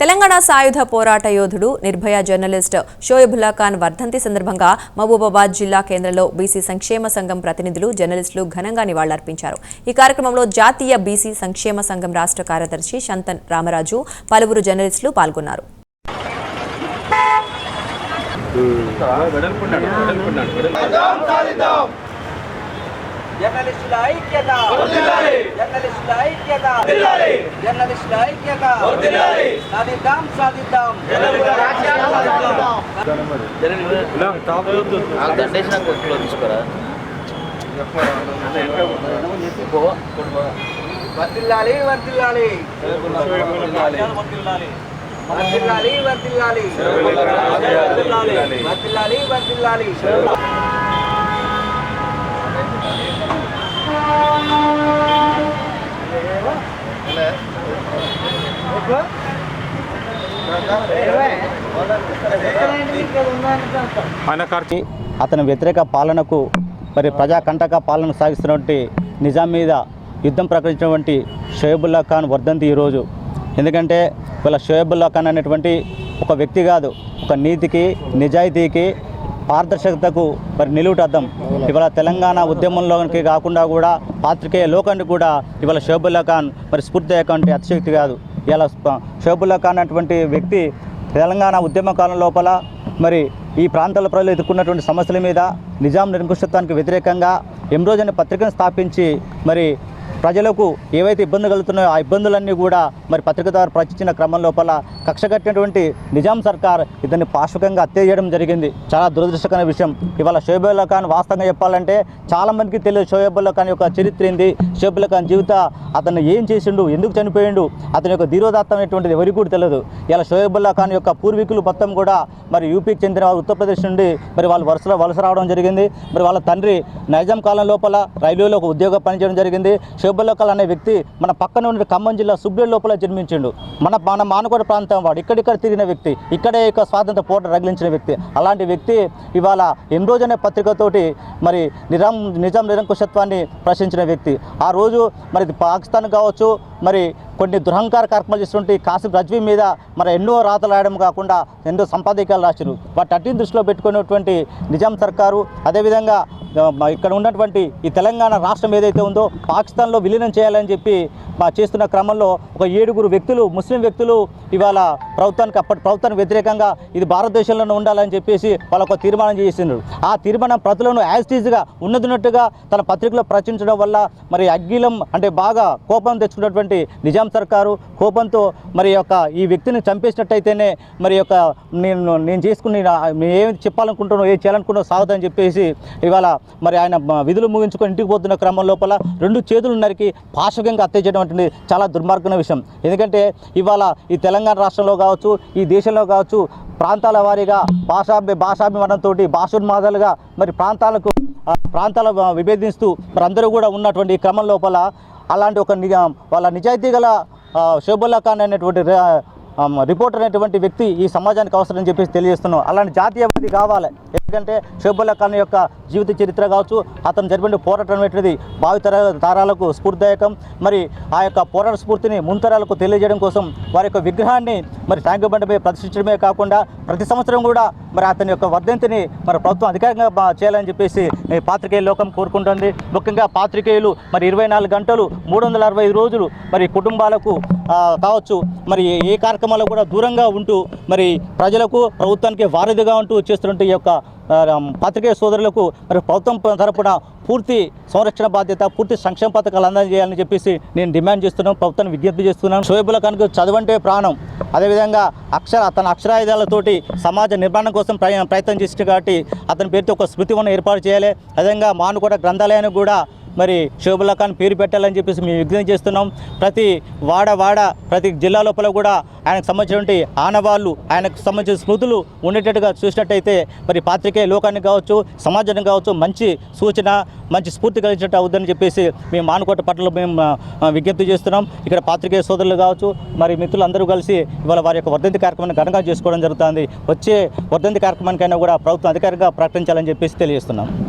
తెలంగాణ సాయుధ పోరాట యోధుడు నిర్భయ జర్నలిస్ట్ షోయబుల్లా ఖాన్ వర్ధంతి సందర్భంగా మహబూబాబాద్ జిల్లా కేంద్రంలో బీసీ సంక్షేమ సంఘం ప్రతినిధులు జర్నలిస్టులు ఘనంగా నివాళులర్పించారు. ఈ కార్యక్రమంలో జాతీయ బీసీ సంక్షేమ సంఘం రాష్ట్ర కార్యదర్శి శంతన్ రామరాజు పలువురు జర్నలిస్టులు పాల్గొన్నారు. జర్నలిస్టుల ఐక్యత! జర్నలిస్టుల ఐక్యత జర్నలిస్టుల ఐక్యత. సాధిద్దాం సాధిద్దాం. వర్దిల్లాలి వర్దిల్లాలి వర్దిల్లాలి వర్దిల్లాలి వర్దిల్లాలి వర్దిల్లాలి అతని వ్యతిరేక పాలనకు మరి ప్రజాకంటక పాలన సాగిస్తున్నటువంటి నిజాం మీద యుద్ధం ప్రకటించినటువంటి షోయబుల్లా ఖాన్ వర్ధంతి ఈరోజు. ఎందుకంటే వీళ్ళ షోయబుల్లా ఖాన్ అనేటువంటి ఒక వ్యక్తి కాదు ఒక నీతికి నిజాయితీకి పారదర్శకతకు మరి నిలువుటద్దం ఇవాళ తెలంగాణ ఉద్యమంలోకి కాకుండా కూడా పాత్రికేయ లోకానికి కూడా ఇవాళ షోబుల్లా ఖాన్ మరి స్ఫూర్తిదాయకంటే అతిశక్తి కాదు. ఇలా షోబుల్లా ఖాన్ అటువంటి వ్యక్తి తెలంగాణ ఉద్యమకాలం లోపల మరి ఈ ప్రాంతాల ప్రజలు ఎదుర్కొన్నటువంటి సమస్యల మీద నిజాం నిరంకుశత్వానికి వ్యతిరేకంగా ఎంరోజైన అనే పత్రికను స్థాపించి మరి ప్రజలకు ఏవైతే ఇబ్బందులు కలుగుతున్నాయో ఆ ఇబ్బందులన్నీ కూడా మరి పత్రిక ద్వారా ప్రచురించిన క్రమం లోపల కక్ష కట్టినటువంటి నిజాం సర్కార్ ఇతన్ని పాశవికంగా హత్య చేయడం జరిగింది. చాలా దురదృష్టకరమైన విషయం. ఇవాళ షోయబుల్లా ఖాన్ వాస్తవంగా చెప్పాలంటే చాలా మందికి తెలియదు షోయబుల్లా ఖాన్ యొక్క చరిత్ర ఏంది షోయబుల్లా ఖాన్ జీవిత అతను ఏం చేసిండు ఎందుకు చనిపోయిండు అతని యొక్క ధీరోదాత్తం అనేటువంటిది ఎవరికి కూడా తెలియదు. ఇలా షోయబుల్లా ఖాన్ యొక్క పూర్వీకులు మొత్తం కూడా మరి యూపీకి చెందిన వారు ఉత్తరప్రదేశ్ నుండి మరి వాళ్ళు వరుసలో వలస రావడం జరిగింది. మరి వాళ్ళ తండ్రి నైజాం కాలం లోపల రైల్వేలో ఒక ఉద్యోగం పనిచేయడం జరిగింది. షోబుల్లా ఖాన్ అనే వ్యక్తి మన పక్కన ఉన్న ఖమ్మం జిల్లా సుబ్రేల్ లోపల జన్మించిండు. మన మన మానకోట ప్రాంతం వాడు. ఇక్కడిక్కడ తిరిగిన వ్యక్తి ఇక్కడే యొక్క స్వాతంత్ర పోట రగిలించిన వ్యక్తి. అలాంటి వ్యక్తి ఇవాళ ఎమ్రోజ్ అనే పత్రికతోటి మరి నిరం నిజాం నిరంకుశత్వాన్ని ప్రశ్నించిన వ్యక్తి. ఆ రోజు మరి పాకిస్తాన్ కావచ్చు మరి కొన్ని దురహంకార కార్యక్రమాలు చేస్తుంటే కాసిం రజ్వీ మీద మరి ఎన్నో రాతలు రాయడం కాకుండా ఎన్నో సంపాదకాలు రాశారు వాటి అట్టిని దృష్టిలో పెట్టుకున్నటువంటి నిజాం సర్కారు అదేవిధంగా ఇక్కడ ఉన్నటువంటి ఈ తెలంగాణ రాష్ట్రం ఏదైతే ఉందో పాకిస్తాన్లో విలీనం చేయాలని చెప్పి చేస్తున్న క్రమంలో ఒక ఏడుగురు వ్యక్తులు ముస్లిం వ్యక్తులు ఇవాళ ప్రభుత్వానికి అప్పటి ప్రభుత్వానికి వ్యతిరేకంగా ఇది భారతదేశంలోనే ఉండాలని చెప్పేసి వాళ్ళకు ఒక తీర్మానం చేసిండ్రు. ఆ తీర్మానం ప్రతులను యాజ్టీజ్గా ఉన్నదినట్టుగా తన పత్రికలో ప్రచురించడం వల్ల మరి అగ్గిలం అంటే బాగా కోపం తెచ్చుకున్నటువంటి నిజాం సర్కారు కోపంతో మరి యొక్క ఈ వ్యక్తిని చంపేసినట్టయితేనే మరి యొక్క నేను నేను చేసుకుని ఏమి చెప్పాలనుకుంటున్నావు ఏం చేయాలనుకుంటున్నావు సాగుదని చెప్పేసి ఇవాళ మరి ఆయన విధులు ముగించుకొని ఇంటికి పోతున్న క్రమం లోపల రెండు చేతులు నరికి పాశవికంగా హత్య చేయడం అంటే చాలా దుర్మార్గమైన విషయం. ఎందుకంటే ఇవాళ ఈ తెలంగాణ రాష్ట్రంలో కావచ్చు ఈ దేశంలో కావచ్చు ప్రాంతాల వారీగా భాషాభి భాషాభిమానంతో భాషోన్మాదాలుగా మరి ప్రాంతాలకు ప్రాంతాల విభేదిస్తూ మరి అందరూ కూడా ఉన్నటువంటి ఈ క్రమం లోపల అలాంటి ఒక వాళ్ళ నిజాయితీ గల ఆ, ఖాన్ అనేటువంటి రిపోర్టర్ అనేటువంటి వ్యక్తి ఈ సమాజానికి అవసరం అని చెప్పేసి తెలియజేస్తున్నాం. అలాంటి జాతీయవాది కావాలి. ఎందుకంటే షేబుల్లా ఖాన్ యొక్క జీవిత చరిత్ర కావచ్చు అతను జరిపిన పోరాటం అనేటిది భావితర తరాలకు స్ఫూర్తిదాయకం. మరి ఆ యొక్క పోరాట స్ఫూర్తిని ముంతరాలకు తెలియజేయడం కోసం వారి యొక్క విగ్రహాన్ని మరి ట్యాంకు బండపై ప్రదర్శించడమే కాకుండా ప్రతి సంవత్సరం కూడా మరి అతని యొక్క వర్ధంతిని మరి ప్రభుత్వం అధికారికంగా చేయాలని చెప్పేసి పాత్రికేయ లోకం కోరుకుంటుంది. ముఖ్యంగా పాత్రికేయులు మరి ఇరవై నాలుగు గంటలు మూడు వందల అరవై రోజులు మరి కుటుంబాలకు కావచ్చు. మరి ఏ కార్యక్రమాలు కూడా దూరంగా ఉంటూ మరి ప్రజలకు ప్రభుత్వానికి వారధిగా ఉంటూ చేస్తున్నట్టు ఈ యొక్క ఆ, పాత్రికేయ సోదరులకు మరి ప్రభుత్వం తరపున పూర్తి సంరక్షణ బాధ్యత పూర్తి సంక్షేమ పథకాలు అందజేయాలని చెప్పేసి నేను డిమాండ్ చేస్తున్నాను ప్రభుత్వాన్ని విజ్ఞప్తి చేస్తున్నాను. షోయబుల ఖాన్కు చదవంటే ప్రాణం. అదేవిధంగా అక్షర తన అక్షరాయుధాలతోటి సమాజ నిర్మాణం కోసం ప్రయత్నం చేసిన కాబట్టి అతని పేరుతో ఒక స్మృతివనం ఏర్పాటు చేయాలి. అదేవిధంగా మానుకోట గ్రంథాలయానికి కూడా మరి షోబుల్లా ఖాన్ పేరు పెట్టాలని చెప్పేసి మేము విజ్ఞప్తి చేస్తున్నాం. ప్రతి వాడ వాడ ప్రతి జిల్లా లోపల కూడా ఆయనకు సంబంధించినటువంటి ఆనవాళ్ళు ఆయనకు సంబంధించిన స్మృతులు ఉండేటట్టుగా చూసినట్టయితే మరి పాత్రికే లోకానికి కావచ్చు సమాజానికి కావచ్చు మంచి సూచన మంచి స్ఫూర్తి కలిగినట్టు అవుతుందని చెప్పేసి మేము మానుకోట పట్ల మేము విజ్ఞప్తి చేస్తున్నాం. ఇక్కడ పాత్రికేయ సోదరులు కావచ్చు మరి మిత్రులు అందరూ కలిసి ఇవాళ వారి యొక్క వర్ధంతి కార్యక్రమాన్ని ఘనంగా చేసుకోవడం జరుగుతుంది. వచ్చే వర్ధంతి కార్యక్రమానికైనా కూడా ప్రభుత్వం అధికారిగా ప్రకటించాలని చెప్పేసి తెలియజేస్తున్నాం.